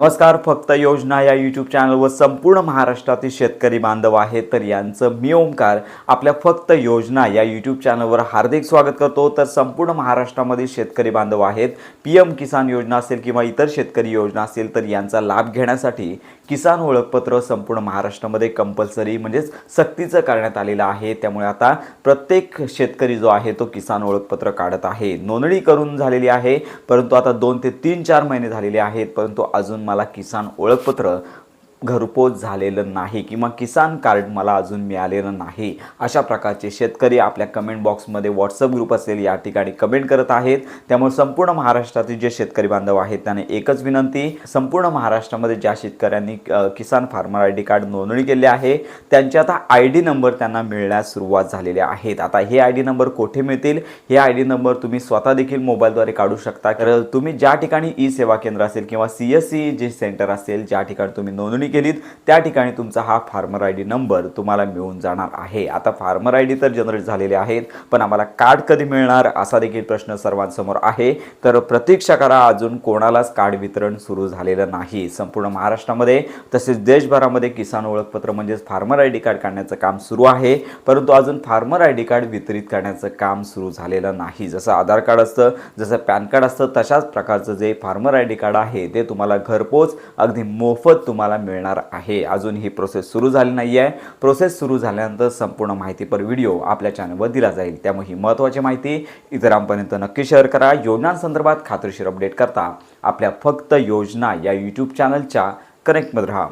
नमस्कार फक्त योजना या यूट्यूब चॅनलवर संपूर्ण महाराष्ट्रातील शेतकरी बांधव आहेत. तर यांचं मी ओंकार आपल्या फक्त योजना या यूट्यूब चॅनलवर हार्दिक स्वागत करतो. तर संपूर्ण महाराष्ट्रामध्ये शेतकरी बांधव आहेत. पी एम किसान योजना असेल किंवा इतर शेतकरी योजना असेल तर यांचा लाभ घेण्यासाठी किसान ओळखपत्र संपूर्ण महाराष्ट्रामध्ये कंपल्सरी म्हणजेच सक्तीचं करण्यात आलेलं आहे. त्यामुळे आता प्रत्येक शेतकरी जो आहे तो किसान ओळखपत्र काढत आहे. नोंदणी करून झालेली आहे परंतु आता दोन ते तीन चार महिने झालेले आहेत परंतु अजून मला किसान ओळखपत्र घरपोच झालेलं नाही किंवा किसान कार्ड मला अजून मिळालेलं नाही अशा प्रकारचे शेतकरी आपल्या कमेंट बॉक्समध्ये व्हॉट्सअप ग्रुप असेल या ठिकाणी कमेंट करत आहेत. त्यामुळे संपूर्ण महाराष्ट्रातील जे शेतकरी बांधव आहेत त्यांना एकच विनंती संपूर्ण महाराष्ट्रामध्ये ज्या शेतकऱ्यांनी किसान फार्मर आय डी कार्ड नोंदणी केली आहे त्यांचे आता आय डी नंबर त्यांना मिळण्यास सुरुवात झालेली आहेत आता हे आय डी नंबर कोठे मिळतील? हे आय डी नंबर तुम्ही स्वतः देखील मोबाईलद्वारे काढू शकता. तर तुम्ही ज्या ठिकाणी ई सेवा केंद्र असेल किंवा सी एस सी जे सेंटर असेल ज्या ठिकाणी तुम्ही नोंदणी केलीत त्या ठिकाणी तुमचा हा फार्मर आय डी नंबर तुम्हाला मिळून जाणार आहे. आता फार्मर आय डी तर जनरेट झालेले आहेत पण आम्हाला कार्ड कधी मिळणार असा देखील प्रश्न सर्वांसमोर आहे. तर प्रतीक्षा करा अजून कोणालाच कार्ड वितरण सुरू झालेलं नाही. संपूर्ण महाराष्ट्रामध्ये तसेच देशभरामध्ये किसान ओळखपत्र म्हणजेच फार्मर आय डी कार्ड काढण्याचं काम सुरू आहे. परंतु अजून फार्मर आय डी कार्ड वितरित करण्याचं काम सुरू झालेलं नाही. जसं आधार कार्ड असतं जसं पॅन कार्ड असतं तशाच प्रकारचं जे फार्मर आय डी कार्ड आहे ते तुम्हाला घरपोच अगदी मोफत तुम्हाला मिळणार आहे. अजून ही प्रोसेस सुरू झाली नाही आहे प्रोसेस सुरू झाल्यानंतर संपूर्ण माहितीपर व्हिडिओ आपल्या चॅनलवर दिला जाईल. त्यामुळे ही महत्त्वाची माहिती इतरांपर्यंत नक्की शेअर करा. योजनांसंदर्भात खात्रीशीर अपडेट करता आपल्या फक्त योजना या यूट्यूब चॅनलच्या कनेक्टमध्ये राहा.